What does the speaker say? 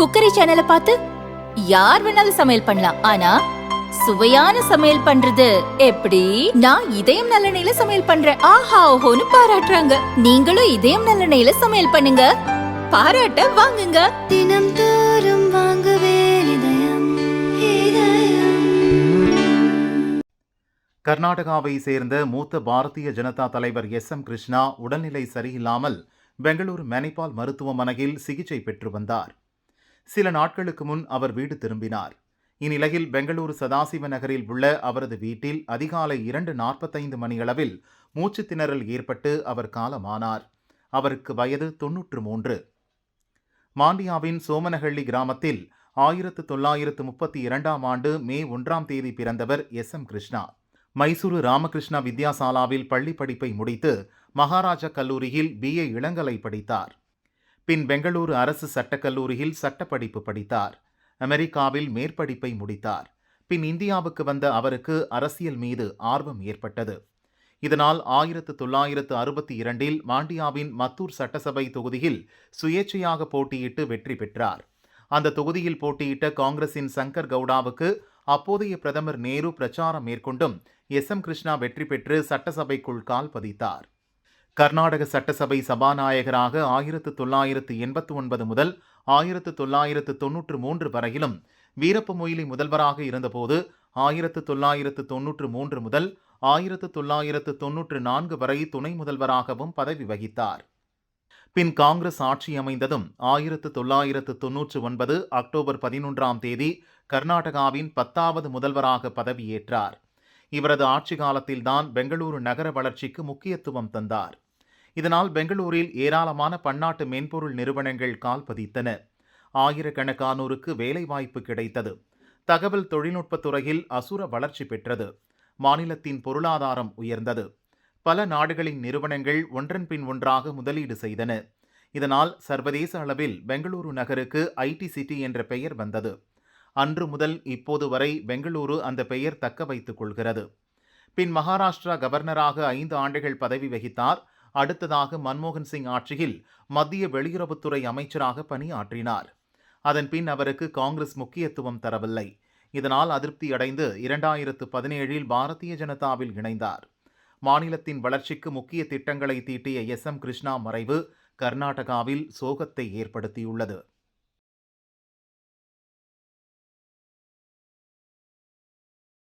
Cookery சேனலை பார்த்து யார் வேணாலும் சமையல் பண்ணலாம். ஆனா சுவையான சமையல் பண்றது எப்படி? நான் இதயம் நல்லெண்ணெயில சமையல் பண்றேன். ஆஹா ஓஹோன்னு பாராட்டுறாங்க. நீங்களும் இதயம் நல்லெண்ணெயில சமையல் பண்ணுங்க. பாராட்ட வாங்குங்க. தினம் தோறும் வாங்குவே இதயம் இதயம். கர்நாடகாவை சேர்ந்த மூத்த பாரதிய ஜனதா தலைவர் எஸ் எம் கிருஷ்ணா உடல்நிலை சரியில்லாமல் பெங்களூரு மணிப்பால் மருத்துவமனையில் சிகிச்சை பெற்று வந்தார். சில நாட்களுக்கு முன் அவர் வீடு திரும்பினார். இந்நிலையில் பெங்களூரு சதாசிவ நகரில் உள்ள அவரது வீட்டில் அதிகாலை இரண்டு நாற்பத்தைந்து மணியளவில் மூச்சு திணறல் ஏற்பட்டு அவர் காலமானார். அவருக்கு வயது தொன்னூற்று மூன்று. மாண்டியாவின் சோமனஹள்ளி கிராமத்தில் ஆயிரத்து தொள்ளாயிரத்து முப்பத்தி இரண்டாம் ஆண்டு மே ஒன்றாம் தேதி பிறந்தவர் எஸ். எம். கிருஷ்ணா. மைசூரு ராமகிருஷ்ணா வித்யாசாலாவில் பள்ளி படிப்பை முடித்து மகாராஜா கல்லூரியில் பிஏ இளங்கலை படித்தார். பின் பெங்களூரு அரசு சட்டக்கல்லூரியில் சட்டப்படிப்பு படித்தார். அமெரிக்காவில் மேற்படிப்பை முடித்தார். பின் இந்தியாவுக்கு வந்த அவருக்கு அரசியல் மீது ஆர்வம் ஏற்பட்டது. இதனால் ஆயிரத்து தொள்ளாயிரத்து அறுபத்தி இரண்டில் மாண்டியாவின் மத்தூர் சட்டசபை தொகுதியில் சுயேட்சையாக போட்டியிட்டு வெற்றி பெற்றார். அந்த தொகுதியில் போட்டியிட்ட காங்கிரசின் சங்கர் கவுடாவுக்கு அப்போதைய பிரதமர் நேரு பிரச்சாரம் மேற்கொண்டும் எஸ் எம் கிருஷ்ணா வெற்றி பெற்று சட்டசபைக்குள் கால் பதித்தார் கர்நாடக சட்டசபை சபாநாயகராக ஆயிரத்து தொள்ளாயிரத்து எண்பத்து ஒன்பது முதல் ஆயிரத்து தொள்ளாயிரத்து தொன்னூற்று மூன்று வரையிலும் வீரப்ப மொய்லி முதல்வராக இருந்தபோது ஆயிரத்து தொள்ளாயிரத்து தொன்னூற்று மூன்று முதல் ஆயிரத்து தொள்ளாயிரத்து தொன்னூற்று நான்கு வரை துணை முதல்வராகவும் பதவி வகித்தார். பின் காங்கிரஸ் ஆட்சி அமைந்ததும் ஆயிரத்து தொள்ளாயிரத்து தொன்னூற்று ஒன்பது அக்டோபர் பதினொன்றாம் தேதி கர்நாடகாவின் பத்தாவது முதல்வராக பதவியேற்றார். இவரது ஆட்சி காலத்தில்தான் பெங்களூரு நகர வளர்ச்சிக்கு முக்கியத்துவம் தந்தார். இதனால் பெங்களூரில் ஏராளமான பன்னாட்டு மென்பொருள் நிறுவனங்கள் கால் பதித்தன. ஆயிரக்கணக்கானோருக்கு வேலைவாய்ப்பு கிடைத்தது. தகவல் தொழில்நுட்பத் துறையில் அசுர வளர்ச்சி பெற்றது. மாநிலத்தின் பொருளாதாரம் உயர்ந்தது. பல நாடுகளின் நிறுவனங்கள் ஒன்றன் பின் ஒன்றாக முதலீடு செய்தன. இதனால் சர்வதேச அளவில் பெங்களூரு நகருக்கு ஐடி சிட்டி என்ற பெயர் வந்தது. அன்று முதல் இப்போது வரை பெங்களூரு அந்த பெயர் தக்க வைத்துக் கொள்கிறது. பின் மகாராஷ்டிரா கவர்னராக ஐந்து ஆண்டுகள் பதவி வகித்தார். அடுத்ததாக மன்மோகன் சிங் ஆட்சியில் மத்திய வெளியுறவுத்துறை அமைச்சராக பணியாற்றினார். அதன் பின் அவருக்கு காங்கிரஸ் முக்கியத்துவம் தரவில்லை. இதனால் அதிருப்தியடைந்து இரண்டாயிரத்து பதினேழில் பாரதிய ஜனதாவில் இணைந்தார். மாநிலத்தின் வளர்ச்சிக்கு முக்கிய திட்டங்களை தீட்டிய எஸ். எம். கிருஷ்ணா மறைவு கர்நாடகாவில் சோகத்தை ஏற்படுத்தியுள்ளது.